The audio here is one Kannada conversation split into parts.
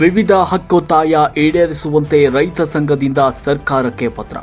ವಿವಿಧ ಹಕ್ಕೊತ್ತಾಯ ಈಡೇರಿಸುವಂತೆ ರೈತ ಸಂಘದಿಂದ ಸರ್ಕಾರಕ್ಕೆ ಪತ್ರ.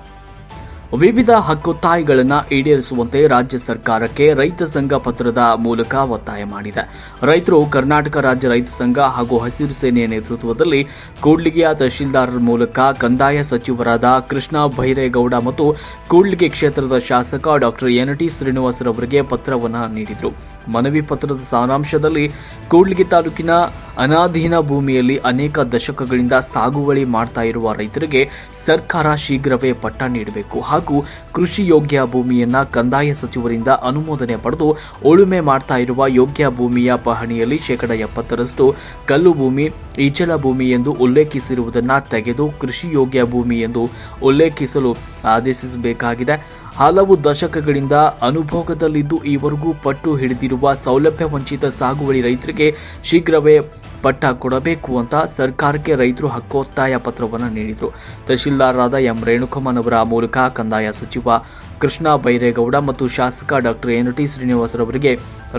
ವಿವಿಧ ಹಕ್ಕೊತ್ತಾಯಗಳನ್ನು ಈಡೇರಿಸುವಂತೆ ರಾಜ್ಯ ಸರ್ಕಾರಕ್ಕೆ ರೈತ ಸಂಘ ಪತ್ರದ ಮೂಲಕ ಒತ್ತಾಯ ಮಾಡಿದೆ. ರೈತರು ಕರ್ನಾಟಕ ರಾಜ್ಯ ರೈತ ಸಂಘ ಹಾಗೂ ಹಸಿರು ಸೇನೆಯ ನೇತೃತ್ವದಲ್ಲಿ ಕೂಡ್ಲಿಗೆಯ ತಹಶೀಲ್ದಾರರ ಮೂಲಕ ಕಂದಾಯ ಸಚಿವರಾದ ಕೃಷ್ಣ ಭೈರೇಗೌಡ ಮತ್ತು ಕೂಡ್ಲಿಗೆ ಕ್ಷೇತ್ರದ ಶಾಸಕ ಡಾಕ್ಟರ್ ಎನ್ ಟಿ ಶ್ರೀನಿವಾಸರವರಿಗೆ ಪತ್ರವನ್ನು ನೀಡಿದರು. ಮನವಿ ಪತ್ರದ ಸಾರಾಂಶದಲ್ಲಿ ಕೂಡ್ಲಿಗೆ ತಾಲೂಕಿನ ಅನಾಧೀನ ಭೂಮಿಯಲ್ಲಿ ಅನೇಕ ದಶಕಗಳಿಂದ ಸಾಗುವಳಿ ಮಾಡ್ತಾ ಇರುವ ರೈತರಿಗೆ ಸರ್ಕಾರ ಶೀಘ್ರವೇ ಪಟ್ಟ ನೀಡಬೇಕು. ಹಾಗೂ ಕೃಷಿ ಯೋಗ್ಯ ಭೂಮಿಯನ್ನ ಕಂದಾಯ ಸಚಿವರಿಂದ ಅನುಮೋದನೆ ಪಡೆದು ಉಳುಮೆ ಮಾಡ್ತಾ ಇರುವ ಯೋಗ್ಯ ಭೂಮಿಯ ಪಹಣಿಯಲ್ಲಿ ಶೇಕಡ ಎಪ್ಪತ್ತರಷ್ಟು ಕಲ್ಲು ಭೂಮಿ ಇಚಲ ಭೂಮಿ ಎಂದು ಉಲ್ಲೇಖಿಸಿರುವುದನ್ನು ತೆಗೆದು ಕೃಷಿ ಯೋಗ್ಯ ಭೂಮಿ ಎಂದು ಉಲ್ಲೇಖಿಸಲು ಆದೇಶಿಸಬೇಕಾಗಿದೆ. ಹಲವು ದಶಕಗಳಿಂದ ಅನುಭೋಗದಲ್ಲಿದ್ದು ಈವರೆಗೂ ಪಟ್ಟು ಹಿಡಿದಿರುವ ಸೌಲಭ್ಯ ವಂಚಿತ ಸಾಗುವಳಿ ರೈತರಿಗೆ ಶೀಘ್ರವೇ ಪಟ್ಟ ಕೊಡಬೇಕು ಅಂತ ಸರ್ಕಾರಕ್ಕೆ ರೈತರು ಹಕ್ಕೊತ್ತಾಯ ಪತ್ರವನ್ನು ನೀಡಿದರು. ತಹಶೀಲ್ದಾರರಾದ ಎಂ ರೇಣುಕಮ್ಮನ್ ಅವರ ಮೂಲಕ ಕಂದಾಯ ಸಚಿವ ಕೃಷ್ಣ ಬೈರೇಗೌಡ ಮತ್ತು ಶಾಸಕ ಡಾಕ್ಟರ್ ಎನ್ ಟಿ ಶ್ರೀನಿವಾಸರವರಿಗೆ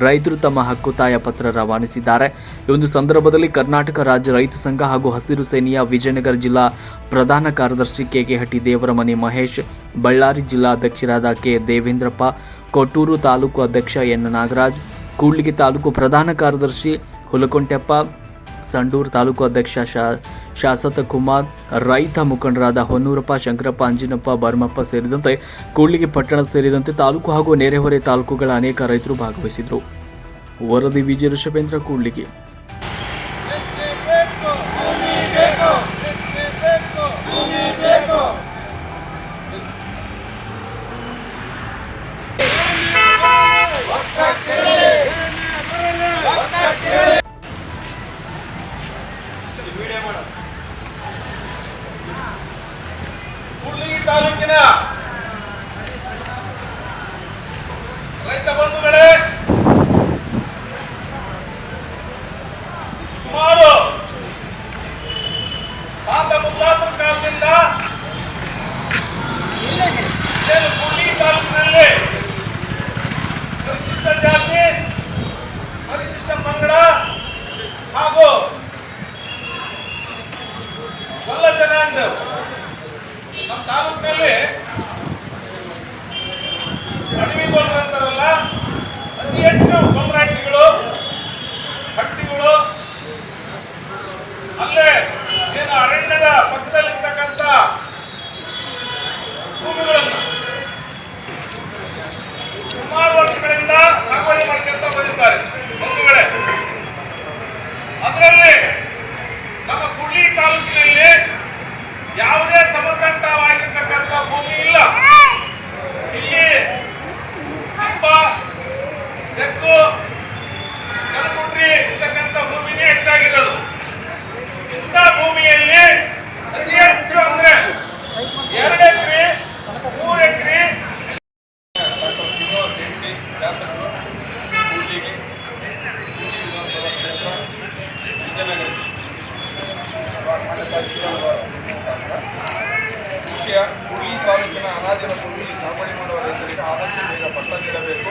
ರೈತರು ತಮ್ಮ ಹಕ್ಕೊತ್ತಾಯ ಪತ್ರ ರವಾನಿಸಿದ್ದಾರೆ. ಈ ಒಂದು ಸಂದರ್ಭದಲ್ಲಿ ಕರ್ನಾಟಕ ರಾಜ್ಯ ರೈತ ಸಂಘ ಹಾಗೂ ಹಸಿರು ಸೇನೆಯ ವಿಜಯನಗರ ಜಿಲ್ಲಾ ಪ್ರಧಾನ ಕಾರ್ಯದರ್ಶಿ ಕೆ ಹಟ್ಟಿ ದೇವರಮನೆ ಮಹೇಶ್, ಬಳ್ಳಾರಿ ಜಿಲ್ಲಾಧ್ಯಕ್ಷರಾದ ಕೆ ದೇವೇಂದ್ರಪ್ಪ, ಕೊಟ್ಟೂರು ತಾಲೂಕು ಅಧ್ಯಕ್ಷ ಎನ್ ನಾಗರಾಜ್, ಕೂಡ್ಲಿಗಿ ತಾಲೂಕು ಪ್ರಧಾನ ಕಾರ್ಯದರ್ಶಿ ಹುಲಕೊಂಟೆಪ್ಪ ಸಂಡೂರು ತಾಲೂಕು ಅಧ್ಯಕ್ಷ ಶಾ ಶಾಸಕ ಕುಮಾರ್, ರೈತ ಮುಖಂಡರಾದ ಹೊನ್ನೂರಪ್ಪ, ಶಂಕರಪ್ಪ, ಅಂಜಿನಪ್ಪ, ಬರ್ಮಪ್ಪ ಸೇರಿದಂತೆ ಕೂಡ್ಲಿಗಿ ಪಟ್ಟಣ ಸೇರಿದಂತೆ ತಾಲೂಕು ಹಾಗೂ ನೆರೆಹೊರೆ ತಾಲೂಕುಗಳ ಅನೇಕ ರೈತರು ಭಾಗವಹಿಸಿದರು. ವರದಿ ವಿಜಯ ಕೂಡ್ಲಿಗಿ. ತಾಲೂಕಿನ ನಮ್ಮ ತಾಲೂಕಿನಲ್ಲಿ ಅಂತಾರಲ್ಲ ಅತಿ ಹೆಚ್ಚು ಗೊಂಡ್ರಾಟಿಗಳು ಹಟ್ಟಿಗಳು ಅಲ್ಲೇ ಏನು ಅರಣ್ಯದ ಪಕ್ಕದಲ್ಲಿರ್ತಕ್ಕಂಥ ಭೂಮಿಗಳನ್ನು ಸುಮಾರು ವರ್ಷಗಳಿಂದ ಸಾಗುವಳಿ ಮಾಡ್ಕೊಂತ ಬಂದಿದ್ದಾರೆ ಬಂಧುಗಳೇ ಅದರಲ್ಲಿ ನಮ್ಮ ಕುಡ್ಲಿ ತಾಲೂಕಿನಲ್ಲಿ ಯಾವುದೇ ಸಮತಟ್ಟವಾಗಿರ್ತಕ್ಕಂಥ ಭೂಮಿ ಇಲ್ಲ ಇಲ್ಲಿ ತಿಪ್ಪ ಬೆಕ್ಕು ಕಲ್ಕುಟ್ರಿ ಇರ್ತಕ್ಕಂಥ ಭೂಮಿನೇ ಹೆಚ್ಚಾಗಿರೋದು ಇಂಥ ಭೂಮಿಯಲ್ಲಿ ಅತಿ ಹೆಚ್ಚು ಅಂದ್ರೆ ಎರಡು ಎಕರೆ ಮೂರು ಎಕರೆ ಡಾಕ್ಟರ್ ಶ್ರೀನಿವಾಸ್ ಶೆಟ್ಟಿ ಶಾಸಕರು ಕೂಡ್ಲಿಗಿ ಕೂಡ್ಲಿ ವಿಧಾನಸಭಾ ಕ್ಷೇತ್ರ ವಿಜಯನಗರ ವಿಷಯ ಹುಳಿ ತಾಲೂಕಿನ ಅನಾದಿನ ಭೂಮಿ ಸಾಗುವಳಿ ಮಾಡುವ ರೈತರಿಗೆ ಆದಷ್ಟು ಬೇಗ ಪಟ್ಟ ನೀಡಬೇಕು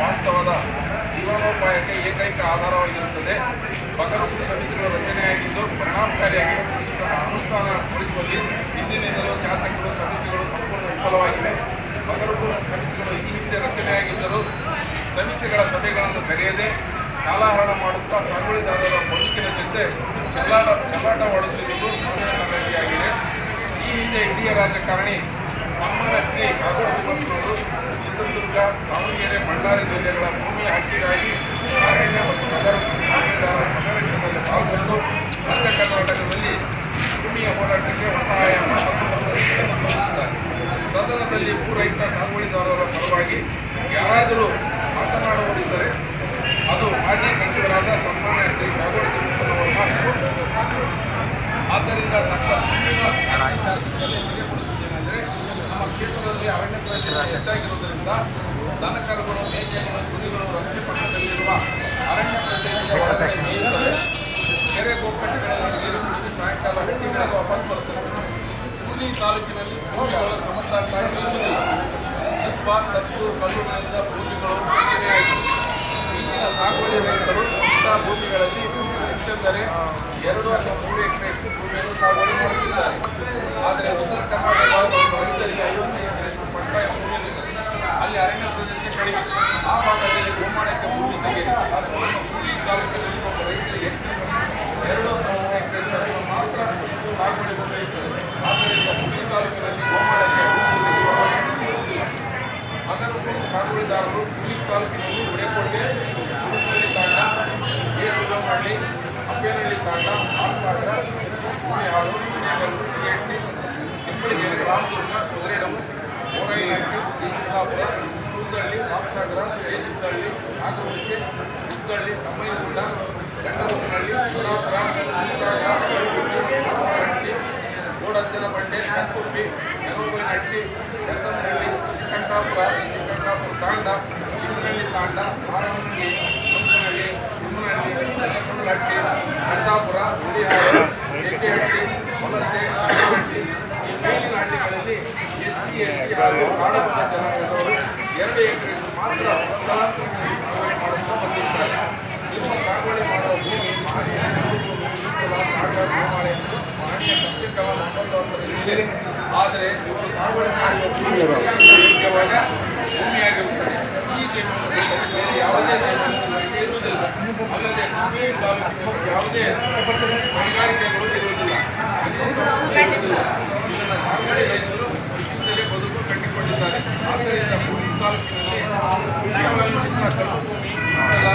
ವಾಸ್ತವದ ಜೀವನೋಪಾಯಕ್ಕೆ ಏಕೈಕ ಆಧಾರವಾಗಿರುತ್ತದೆ. ಭಗವಂತ ಸಮಿತಿಗಳ ರಚನೆಯಾಗಿದ್ದು ಪರಿಣಾಮಕಾರಿಯಾಗಿ ಅನುಷ್ಠಾನಗೊಳಿಸುವಲ್ಲಿ ಹಿಂದಿನಿಂದಲೂ ಶಾಸಕರು, ಸಮಿತಿಗಳು ಸಂಪೂರ್ಣ ವಿಫಲವಾಗಿವೆ. ಭಗವಂತ ಸಮಿತಿಗಳು ಈ ಹಿಂದೆ ರಚನೆಯಾಗಿದ್ದರೂ ಸಮಿತಿಗಳ ಸಭೆಗಳನ್ನು ಕರೆಯದೆ ಕಾಲಹರಣ ಮಾಡುತ್ತಾ ಸಾಗುಳಿದಾರರ ಬದುಕಿನ ಜೊತೆ ಚೆಲ್ಲಾಟ ಚೆಲ್ಲಾಟವಾಡುತ್ತಿರುವುದು ಮಾಡುತ್ತಿರುವುದು ಈ ಹಿಂದೆ ಹಿರಿಯ ರಾಜಕಾರಣಿ ಶ್ರೀ ಕಾಗೋಡು ಚಿತ್ರದುರ್ಗ, ದಾವಣಗೆರೆ, ಬಳ್ಳಾರಿ ಜಿಲ್ಲೆಗಳ ಭೂಮಿ ಹಕ್ಕಿಗಾಗಿ ಅರಣ್ಯ ಮತ್ತು ನಗರ ಸಾಗುವಳಿದಾರರ ಸಮಾವೇಶದಲ್ಲಿ ಪಾಲ್ಗೊಂಡು ಮಧ್ಯ ಕರ್ನಾಟಕದಲ್ಲಿ ಭೂಮಿಯ ಹೋರಾಟಕ್ಕೆ ತೋರಿಸಿದ್ದಾರೆ ಸದನದಲ್ಲಿ ಭೂ ರೈತ ಸಾಗುವಳಿದಾರರ ಪರವಾಗಿ ಯಾರಾದರೂ ಮಾತನಾಡುವರಿದ್ದರೆ ತಾಲೂಕಿನಲ್ಲಿ ಪೂಜೆಗಳು ಸಮಸ್ತ ಕಾರ್ಯಕ್ರಮದಲ್ಲಿ ಕಲ್ಲುಗಳಿಂದ ಪೂಜೆಗಳು ಇಲ್ಲಿನ ಸಾಗುವಳಿ ರೈತರು ಇಂಥ ಭೂಮಿಗಳಲ್ಲಿ ಹೆಚ್ಚೆಂದರೆ ಎರಡು ಅಥವಾ ಮೂರು ಎಕರೆಯಷ್ಟು ಭೂಮಿಯನ್ನು ಸಾಗುವಳಿ ಮಾಡುತ್ತಿದ್ದಾರೆ ಆದರೆ ಉತ್ತರ ಕರ್ನಾಟಕ ರೈತರಿಗೆ ಐವತ್ತೈದು ಎಕರೆಯಷ್ಟು ಪಟ್ಟ ಭೂಮಿಯಲ್ಲಿ ಅಲ್ಲಿ ಅರಣ್ಯ ಪ್ರದೇಶ ಕಡಿಮೆ. ಆ ಭಾಗದಲ್ಲಿ ಗೋಮಾಳಕ್ಕೆ ಭೂಮಿ ತೆಗೆಯಿರಿ ಆದರೆ ನಮ್ಮ ಹುಲಿ ತಾಲೂಕಿನಲ್ಲಿ ಒಬ್ಬ ರೈತರಿಗೆ ಎಷ್ಟು ಎರಡು ಅಥವಾ ಮೂರು ಎಕರೆ ಮಾತ್ರ ಸಾಗುವಳಿ ಭೂಮಿ ಇರುತ್ತದೆ ಆದ್ದರಿಂದ ಹುಲಿ ತಾಲೂಕಿನಲ್ಲಿ ಗೋಮಾಳಕ್ಕೆ ಭೂಮಿ ತೆಗೆಯುವ ಅವಶ್ಯಕತೆ ಇರುವುದಿಲ್ಲ ಅದನ್ನು ಸಾಗುವಳಿದಾರರು ಹುಲಿ ತಾಲೂಕಿನಲ್ಲಿ ಉಡೆಕೋಟೆ ಕುರುಪಳ್ಳಿ ತಾಂಡ ಏಸುಗಮಹಳ್ಳಿ ಅಪ್ಪೇನಹಳ್ಳಿ ತಾಂಡ ಆಲ್ಸಾಗರ ಹುಳಿಹಾಳು ಸಿರಿಗಲ್ಲು ಟಿಎಟ್ಟಿ ತಿಪ್ಪಳಿಗೆರೆ ರಾಮದುರ್ಗ ಕುದುರೆಡಮು ಓರೈನಾಕಿ ಈಸಿಕಾಪುರ ಸೂದಳ್ಳಿ ರಾಮಸಾಗರ ಉದ್ದಳ್ಳಿ ತಮ್ಮಯ್ಯಗುಡ್ಡ ಗಂಡದೊಮ್ಮನಹಳ್ಳಿ ಗುಲಾಪುರ ಈಸಾಗ ಹಟ್ಟಿ ಗೋಡಂಜನ ಬಂಡೆ ಕಕ್ಕುಪ್ಪಿ ಕಂಠಾಪುರ ಗಂಧನಹಳ್ಳಿ ಶ್ರೀಕಂಠಾಪುರ ಶ್ರೀಕಂಠಾಪುರ ತಾಂಡ, ಲಿಂಗನಹಳ್ಳಿ ತಾಂಡ ಆರಮನಹಳ್ಳಿ ತಿಮ್ಮನಹಳ್ಳಿ ನೆಲಕೊಂಡಹಟ್ಟಿ ನರಸಾಪುರ ಹುಳಿಹಾಳು ಎಗ್ಗೆಹಟ್ಟಿ ವಲಸೆ ಹಟ್ಟಿ ಈ ಮೇಲಿನ ಹಳ್ಳಿಗಳಲ್ಲಿ ಎಸ್ ಸಿ ಎಸ್ ಟಿ ಹಾಗೂ ಕಾಡಬಲ್ಲ ಜನಾಂಗದವರು ಎರಡು ಎಕರೆಯಷ್ಟು ಮಾತ್ರ ತಲಾಂತರಗಳಲ್ಲಿ ಸಾಗುವಳಿ ಮಾಡುತ್ತಾ ಬಂದಿದ್ದಾರೆ ನಿಮ್ಮ ಸಾಗುವಳಿ ಮಾಡುವ ಭೂಮಿ ಮಾಹಿತಿ ಮಾನ್ಯ ಪತ್ರಿಕಾ ಇದೆ ಆದರೆ ಇವರು ಸಾಗುವಳಿ ಮಾಡುವ ಭೂಮಿ ಯೋಗ್ಯವಾದ ಭೂಮಿಯಾಗಿರುತ್ತದೆ ಈ ಜಮೀನು ಯಾವುದೇ ಇರುವುದಿಲ್ಲ ಅಲ್ಲದೆ ಹುಬ್ಬಳ್ಳಿ ತಾಲೂಕಿನಲ್ಲಿ ಯಾವುದೇ ಕೈಗಾರಿಕೆಗಳು ಇರುವುದಿಲ್ಲ. ಇರುವುದಿಲ್ಲ. ಇಲ್ಲಿನ ಸಾಗುವಳಿ ರೈತರು ಬದುಕು ಕಟ್ಟಿಕೊಂಡಿದ್ದಾರೆ. ಹುಬ್ಬಳ್ಳಿ ತಾಲೂಕಿನಲ್ಲಿ ಕೃಷಿ ಅವಲಂಬಿತ ಕಲ್ಲು ಭೂಮಿ ಇತ್ತೆಲ್ಲ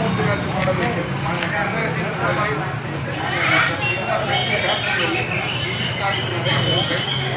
ರಾಮಮೂರ್ತಿ ಗಾರಿಗೂ ಮಾಡಬೇಕು ಮಾನ್ಯ ಅಂದರೆ ಸಿದ್ದರಾಮಯ್ಯ ಸಿದ್ಧ ಶಕ್ತಿ ಶಾಸ್ತ್ರಿಗಳು ಈ ಶಾಸ್ತ್ರಿಗಳು